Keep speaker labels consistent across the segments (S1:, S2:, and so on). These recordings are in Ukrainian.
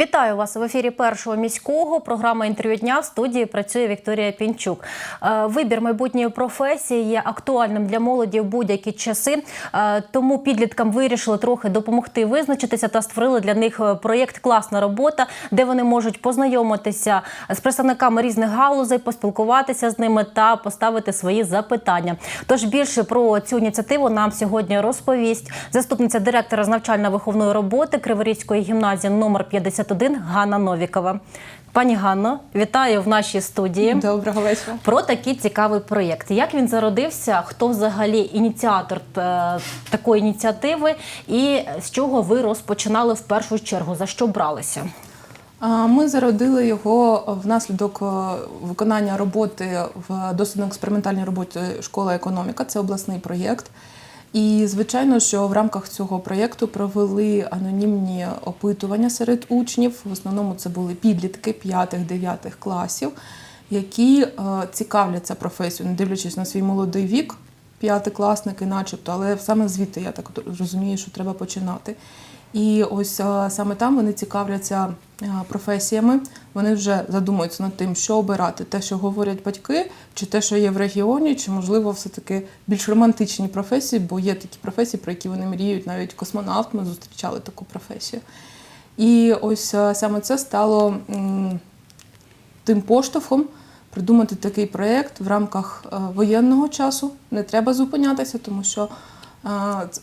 S1: Вітаю вас в ефірі першого міського. Програма інтерв'ю дня в студії працює Вікторія Пінчук. Е, Вибір майбутньої професії є актуальним для молоді в будь-які часи. Е, Тому підліткам вирішили трохи допомогти визначитися та створили для них е, проєкт Класна робота, де вони можуть познайомитися з представниками різних галузей, поспілкуватися з ними та поставити свої запитання. Тож більше про цю ініціативу нам сьогодні розповість заступниця директора з навчально-виховної роботи Криворізької гімназії номер 51 Ганна Новікова. Пані Ганно, вітаю в нашій студії.
S2: Доброго вечора.
S1: Про такий цікавий проєкт. Як він зародився? Хто взагалі ініціатор е, такої ініціативи, і з чого ви розпочинали в першу чергу? За що бралися?
S2: Ми зародили його внаслідок е, виконання роботи в дослідно-експериментальній роботі школа економіка. Це обласний проєкт. І звичайно, що в рамках цього проєкту провели анонімні опитування серед учнів. В основному це були підлітки 5-9 класів, які е, цікавляться професією, не дивлячись на свій молодий вік, п'ятикласники, начебто, але саме звідти я так розумію, що треба починати. І ось е, саме там вони цікавляться професіями. Вони вже задумуються над тим, що обирати, те, що говорять батьки, чи те, що є в регіоні, чи можливо все-таки більш романтичні професії, бо є такі професії, про які вони мріють, навіть космонавт. Ми зустрічали таку професію. І ось е, саме це стало тим поштовхом придумати такий проєкт в рамках е, воєнного часу. Не треба зупинятися, тому що е,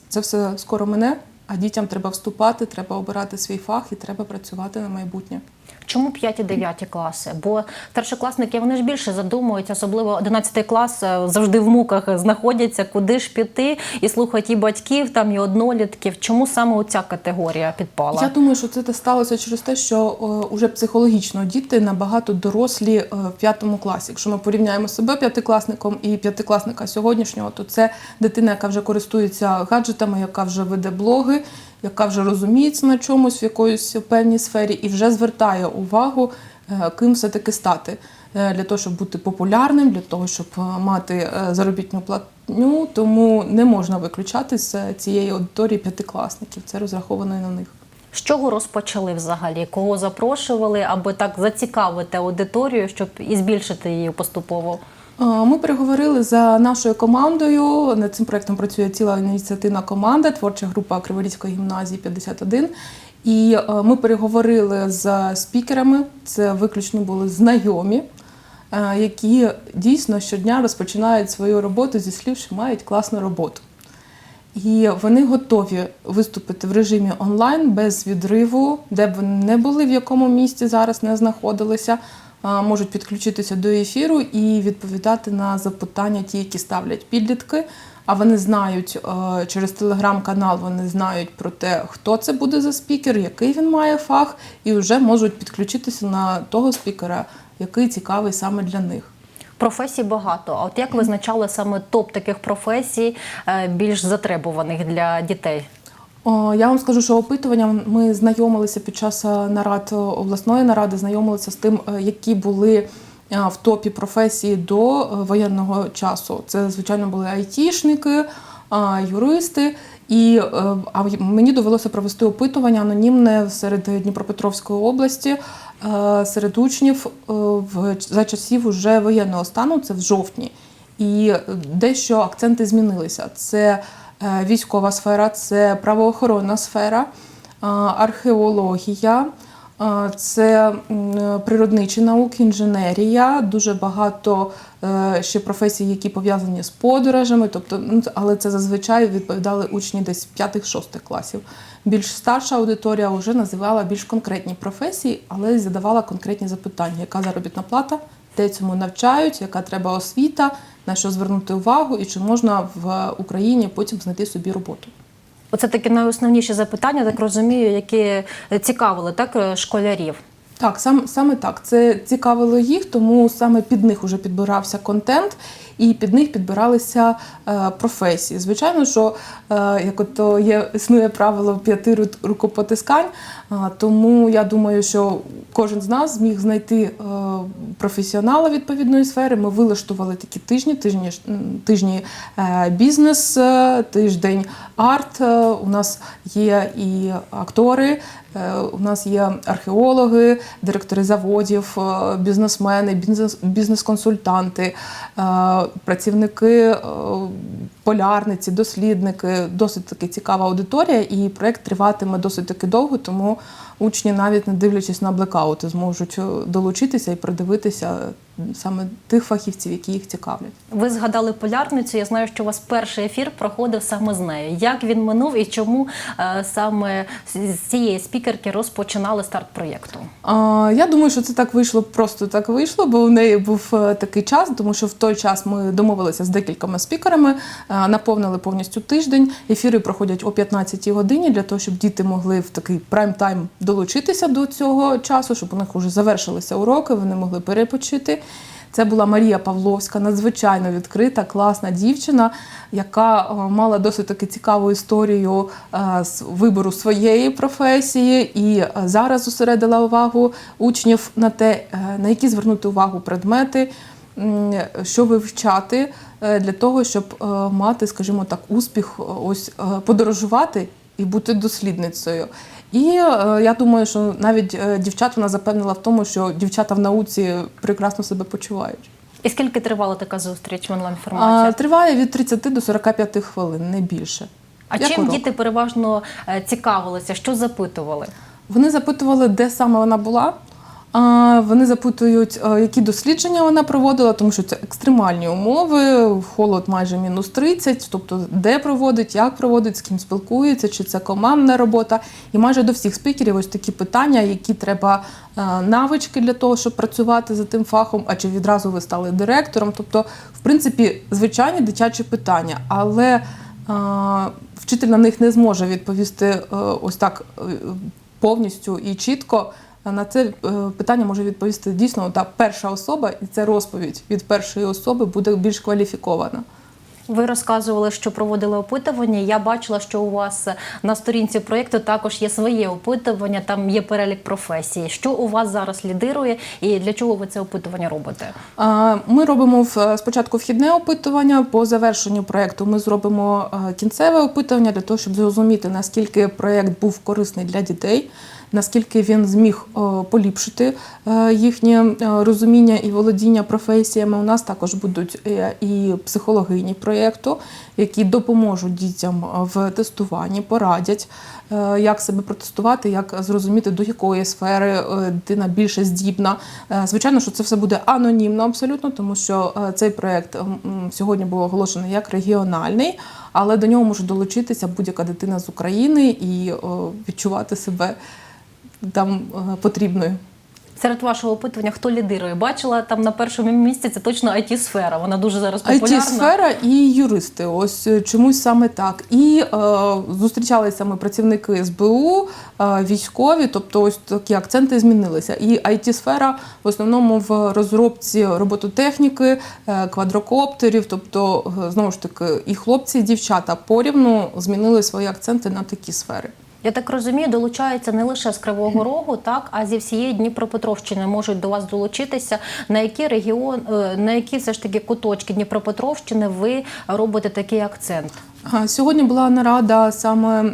S2: це все скоро мине, а дітям треба вступати, треба обирати свій фах і треба працювати на майбутнє.
S1: Чому 5 і 9 класи? Бо старшокласники вони ж більше задумують, особливо 11 клас е, завжди в муках знаходяться, куди ж піти, і слухають і батьків, там і однолітків. Чому саме оця категорія підпала?
S2: Я думаю, що це сталося через те, що е, уже психологічно діти набагато дорослі е, в п'ятому класі. Якщо ми порівняємо себе п'ятикласником і п'ятикласника сьогоднішнього, то це дитина, яка вже користується гаджетами, яка вже веде блоги, яка вже розуміється на чомусь в якоїсь певній сфері і вже звертає увагу, е, ким все-таки стати. Е, Для того, щоб бути популярним, для того, щоб е, мати заробітну платню, тому не можна виключати з цієї аудиторії п'ятикласників. Це розраховано і на них.
S1: З чого розпочали взагалі? Кого запрошували, аби так зацікавити аудиторію, щоб і збільшити її поступово?
S2: Е, Ми переговорили за нашою командою. Над цим проектом працює ціла ініціативна команда, творча група Криворізької гімназії 51. І е, ми переговорили з спікерами. Це виключно були знайомі, е, які дійсно щодня розпочинають свою роботу зі слів, що мають класну роботу. І вони готові виступити в режимі онлайн без відриву, де б вони не були, в якому місті зараз не знаходилися. Можуть підключитися до ефіру і відповідати на запитання, ті, які ставлять підлітки. А вони знають е, через телеграм-канал, вони знають про те, хто це буде за спікер, який він має фах, і вже можуть підключитися на того спікера, який цікавий саме для них.
S1: Професій багато. А от як визначали саме топ таких професій е, більш затребуваних для дітей?
S2: О, Я вам скажу, що опитуванням ми знайомилися під час е, нарад е, обласної наради, знайомилися з тим, е, які були е, в топі професії до е, воєнного часу. Це, звичайно, були айтішники, юристи. І е, а мені довелося провести опитування анонімне серед Дніпропетровської області, е, серед учнів е, в за часів уже воєнного стану, це в жовтні. І е, дещо акценти змінилися. Це е, військова сфера, це правоохоронна сфера, е, археологія, е, це природничі науки, інженерія, дуже багато е, ще професій, які пов'язані з подорожами. Тобто, ну, але це зазвичай відповідали учні десь 5-6 класів. Більш старша аудиторія вже називала більш конкретні професії, але задавала конкретні запитання: яка заробітна плата, де цьому навчають, яка треба освіта, на що звернути увагу, і чи можна в Україні потім знайти собі роботу.
S1: Оце такі найосновніші запитання, так розумію, які цікавили так е, школярів.
S2: Так, сам, саме так. Це цікавило їх, тому саме під них вже підбирався контент, і під них підбиралися е, професії. Звичайно, що е, як ото є існує правило п'яти рукопотискань, е, тому я думаю, що кожен з нас зміг знайти е, професіонала відповідної сфери. Ми вилаштували такі тижні, тижні, тижні е, бізнес, е, тиждень арт. Е, У нас є і актори, у нас є археологи, директори заводів, е, бізнесмени, бізнес, бізнес-консультанти, е, працівники е, полярниці, дослідники. Досить таки цікава аудиторія, і проект триватиме досить таки довго, тому учні, навіть не дивлячись на блекаути, зможуть е, долучитися і придивитися саме тих фахівців, які їх цікавлять.
S1: Ви згадали полярницю. Я знаю, що у вас перший ефір проходив саме з нею. Як він минув і чому е, саме з цієї спікерки розпочинали старт проєкту?
S2: Я думаю, що це так вийшло, просто так вийшло, бо в неї був е, такий час, тому що в той час ми домовилися з декількома спікерами, е, наповнили повністю тиждень. Ефіри проходять о 15 годині для того, щоб діти могли в такий прайм-тайм долучитися до цього часу, щоб у них вже завершилися уроки, вони могли перепочити. Це була Марія Павловська, надзвичайно відкрита, класна дівчина, яка е, мала досить таки цікаву історію е, з вибору своєї професії, і е, зараз зосередила увагу учнів на те, на які звернути увагу предмети, що вивчати для того, щоб мати, скажімо так, успіх, ось подорожувати і бути дослідницею. І е, я думаю, що навіть е, дівчат вона запевнила в тому, що дівчата в науці прекрасно себе почувають.
S1: І скільки тривала така зустріч в онлайн форматі?
S2: триває від 30 до 45 хвилин, не більше.
S1: А
S2: Як
S1: чим
S2: урок.
S1: діти переважно е, цікавилися? Що запитували?
S2: Вони запитували, де саме вона була. Вони запитують, які дослідження вона проводила, тому що це екстремальні умови, холод майже мінус 30, тобто де проводить, як проводить, з ким спілкується, чи це командна робота. І майже до всіх спікерів ось такі питання, які треба е, навички для того, щоб працювати за тим фахом, а чи відразу ви стали директором. Тобто, в принципі, звичайні дитячі питання, але е, вчитель на них не зможе відповісти е, ось так повністю і чітко. На це е, питання може відповісти дійсно та перша особа, і це розповідь від першої особи буде більш кваліфікована.
S1: Ви розказували, що проводили опитування. Я бачила, що у вас на сторінці проєкту також є своє опитування, там є перелік професій. Що у вас зараз лідирує і для чого ви це опитування робите?
S2: Ми робимо спочатку вхідне опитування. По завершенню проєкту ми зробимо е, кінцеве опитування для того, щоб зрозуміти, наскільки проєкт був корисний для дітей, наскільки він зміг е, поліпшити е, їхнє е, розуміння і володіння професіями. У нас також будуть і психологині проєкту, які допоможуть дітям в тестуванні, порадять, як себе протестувати, як зрозуміти, до якої сфери дитина більше здібна. Звичайно, що це все буде анонімно абсолютно, тому що цей проєкт сьогодні був оголошений як регіональний, але до нього може долучитися будь-яка дитина з України і відчувати себе там е, потрібною.
S1: Серед вашого опитування хто лідирує? Бачила там на першому місці це точно it сфера Вона дуже зараз популярна.
S2: IT-сфера і юристи. Ось е, чомусь саме так. І е, зустрічалися ми працівники СБУ, е, військові, тобто ось такі акценти змінилися. І IT-сфера в основному в розробці робототехніки, е, квадрокоптерів, тобто е, знову ж таки і хлопці, і дівчата порівну змінили свої акценти на такі сфери.
S1: Я так розумію, долучаються не лише з Кривого Рогу, так а зі всієї Дніпропетровщини можуть до вас долучитися. На які регіон, е, на які все ж таки куточки Дніпропетровщини ви робите такий акцент?
S2: Сьогодні була нарада саме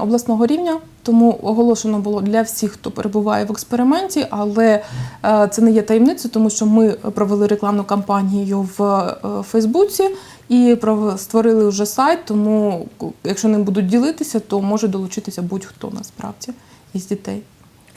S2: обласного рівня, тому оголошено було для всіх, хто перебуває в експерименті, але е, це не є таємницею, тому що ми провели рекламну кампанію в е, Фейсбуці і пров- створили вже сайт. Тому, якщо не будуть ділитися, то може долучитися будь-хто насправді із дітей.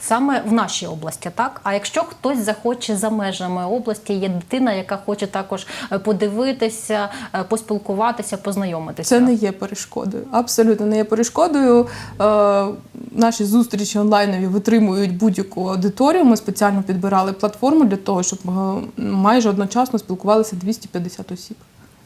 S1: Саме в нашій області, так? А якщо хтось захоче за межами області, є дитина, яка хоче також е, подивитися, е, поспілкуватися, познайомитися.
S2: Це не є перешкодою. Абсолютно не є перешкодою. Е, наші зустрічі онлайнові витримують будь-яку аудиторію. Ми спеціально підбирали платформу для того, щоб е, майже одночасно спілкувалися 250 осіб.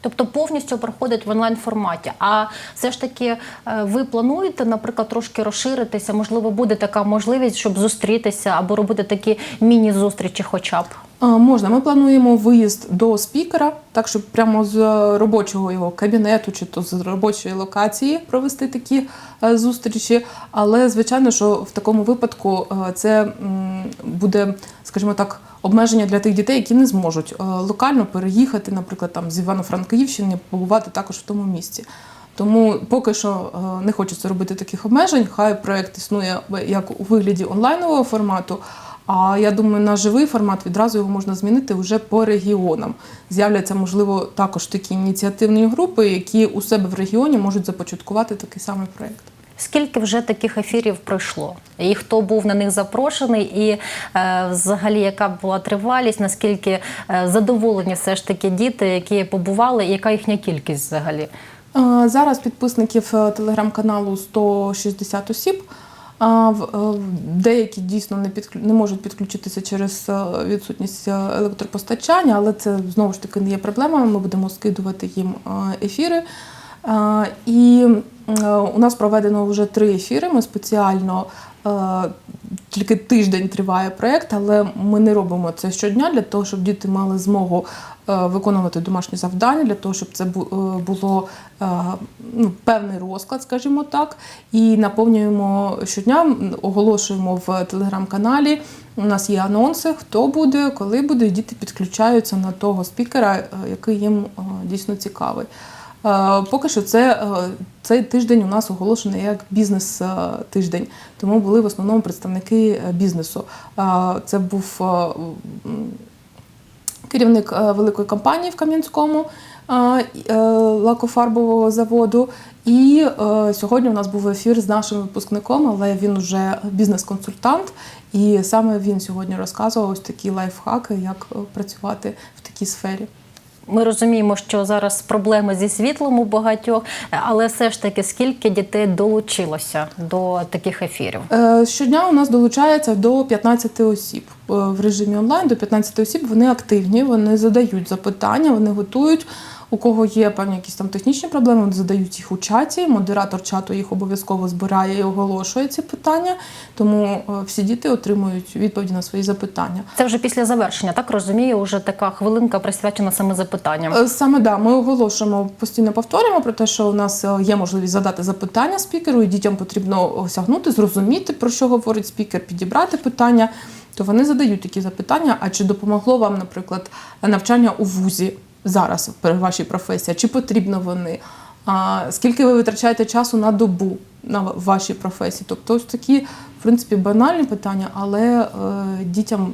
S1: Тобто повністю проходить в онлайн форматі. А все ж таки е, ви плануєте, наприклад, трошки розширитися? Можливо, буде така можливість, щоб зустрітися або робити такі міні-зустрічі, хоча б.
S2: Можна. Ми плануємо виїзд до спікера, так щоб прямо з робочого його кабінету чи то з робочої локації провести такі е, зустрічі. Але звичайно, що в такому випадку е, це буде, скажімо так, обмеження для тих дітей, які не зможуть е, локально переїхати, наприклад, там з Івано-Франківщини, побувати також в тому місці. Тому поки що не хочеться робити таких обмежень. Хай проект існує як у вигляді онлайнового формату. А я думаю, на живий формат відразу його можна змінити вже по регіонам. З'являться, можливо, також такі ініціативні групи, які у себе в регіоні можуть започаткувати такий самий проект.
S1: Скільки вже таких ефірів пройшло? І хто був на них запрошений, і е, взагалі яка була тривалість, наскільки е, задоволені все ж таки діти, які побували, і яка їхня кількість взагалі?
S2: Е, Зараз підписників е, телеграм-каналу 160 осіб. А е, Деякі дійсно не підклю... не можуть підключитися через е, відсутність е, електропостачання, але це знову ж таки не є проблемою. Ми будемо скидувати їм ефіри. І у нас проведено вже три ефіри. Ми спеціально тільки тиждень триває проєкт, але ми не робимо це щодня для того, щоб діти мали змогу е, виконувати домашні завдання, для того, щоб це е, було е, ну, певний розклад, скажімо так. І наповнюємо щодня, оголошуємо в телеграм-каналі. У нас є анонси, хто буде, коли буде, діти підключаються на того спікера, який їм дійсно цікавий. Е, Поки що це, е, цей тиждень у нас оголошений як бізнес-тиждень, тому були в основному представники е, бізнесу. Е, Це був е, керівник е, великої компанії в Кам'янському е, е, лакофарбового заводу. І е, сьогодні у нас був ефір з нашим випускником, але він вже бізнес-консультант. І саме він сьогодні розказував ось такі лайфхаки, як е, працювати в такій сфері.
S1: Ми розуміємо, що зараз проблеми зі світлом у багатьох, але все ж таки, скільки дітей долучилося до таких ефірів?
S2: Е, Щодня у нас долучається до 15 осіб Е, в режимі онлайн. До 15 осіб вони активні, вони задають запитання, вони готують. У кого є певні якісь там технічні проблеми, вони задають їх у чаті. Модератор чату їх обов'язково збирає і оголошує ці питання. Тому е, всі діти отримують відповіді на свої запитання.
S1: Це вже після завершення, так розумію, вже така хвилинка присвячена саме запитанням.
S2: Е, Саме да, ми оголошуємо постійно повторюємо про те, що у нас е, є можливість задати запитання спікеру, і дітям потрібно осягнути, зрозуміти, про що говорить спікер, підібрати питання. То вони задають такі запитання. А чи допомогло вам, наприклад, навчання у вузі зараз при вашій професії? Чи потрібно вони? А, скільки ви витрачаєте часу на добу на вашій професії? Тобто, ось такі, в принципі, банальні питання, але е, дітям,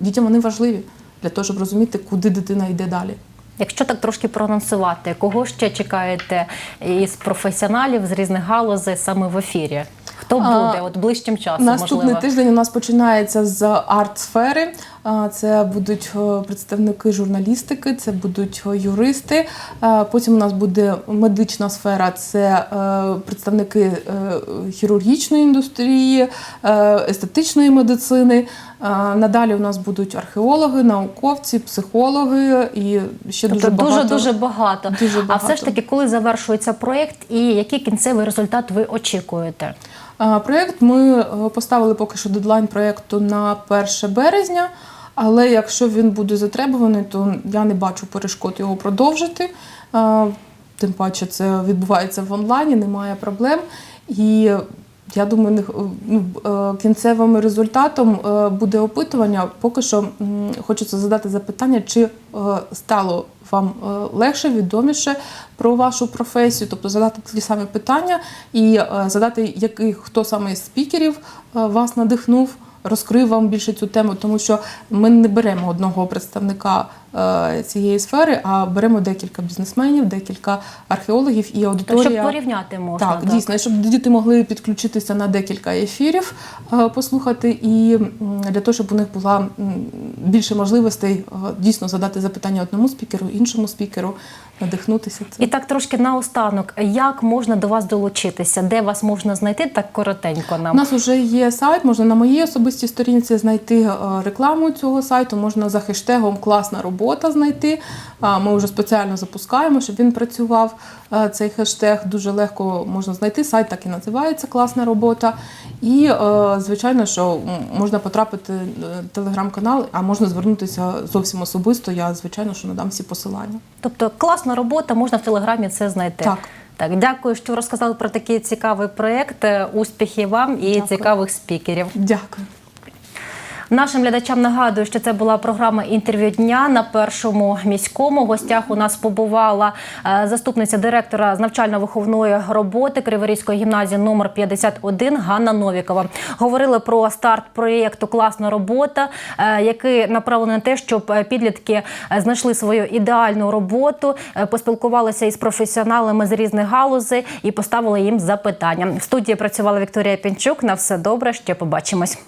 S2: дітям вони важливі для того, щоб розуміти, куди дитина йде далі.
S1: Якщо так трошки проанонсувати, кого ще чекаєте із професіоналів з різних галузей саме в ефірі? Хто буде от ближчим часом?
S2: Наступний
S1: можливо?
S2: тиждень у нас починається з арт-сфери. А, Це будуть е, представники журналістики, це будуть е, юристи. Е, Потім у нас буде медична сфера, це представники хірургічної індустрії, естетичної медицини. Надалі у нас будуть археологи, науковці, психологи і ще
S1: Тобто
S2: дуже багато.
S1: дуже дуже багато.
S2: Дуже
S1: А
S2: багато.
S1: все ж таки, коли завершується проєкт і який кінцевий результат ви очікуєте?
S2: Проєкт ми е, поставили поки що дедлайн проєкту на 1 березня. Але якщо він буде затребуваний, то я не бачу перешкод його продовжити. Тим паче це відбувається в онлайні, немає проблем. І я думаю, не- ну, е, кінцевим результатом е, буде опитування. Поки що хочеться задати запитання, чи е, стало вам е, легше, відоміше про вашу професію, тобто задати ті самі питання і е, задати, який хто саме із спікерів е, вас надихнув. Розкрив вам більше цю тему, тому що ми не беремо одного представника е, цієї сфери, а беремо декілька бізнесменів, декілька археологів і
S1: То,
S2: аудиторія.
S1: щоб порівняти можна.
S2: Так, дійсно, щоб діти могли підключитися на декілька ефірів, е, послухати, і для того, щоб у них була більше можливостей е, дійсно задати запитання одному спікеру, іншому спікеру, надихнутися.
S1: І так трошки наостанок, як можна до вас долучитися? Де вас можна знайти так коротенько
S2: У нас вже є сайт, можна на моїй особистій сторінці знайти е, рекламу цього сайту, можна за хештегом Класна робота знайти. Ми вже спеціально запускаємо, щоб він працював. Е, Цей хештег дуже легко можна знайти. Сайт так і називається Класна робота. І, звичайно, що можна потрапити в телеграм-канал, а можна звернутися зовсім особисто. Я, звичайно, що надам всі посилання.
S1: Тобто класна робота, можна в телеграмі це знайти.
S2: Так.
S1: Так, дякую, що розказали про такий цікавий проект. Успіхів вам і
S2: Дякую.
S1: цікавих спікерів.
S2: Дякую.
S1: Нашим глядачам нагадую, що це була програма інтерв'ю дня на першому міському. В гостях у нас побувала е, заступниця директора з навчально-виховної роботи Криворізької гімназії номер 51 Ганна Новікова. Говорили про старт проєкту Класна робота, е, який направлений на те, щоб е, підлітки знайшли свою ідеальну роботу, поспілкувалися із професіоналами з різних галузей і поставили їм запитання. В студії працювала Вікторія Пінчук. На все добре. Ще побачимось.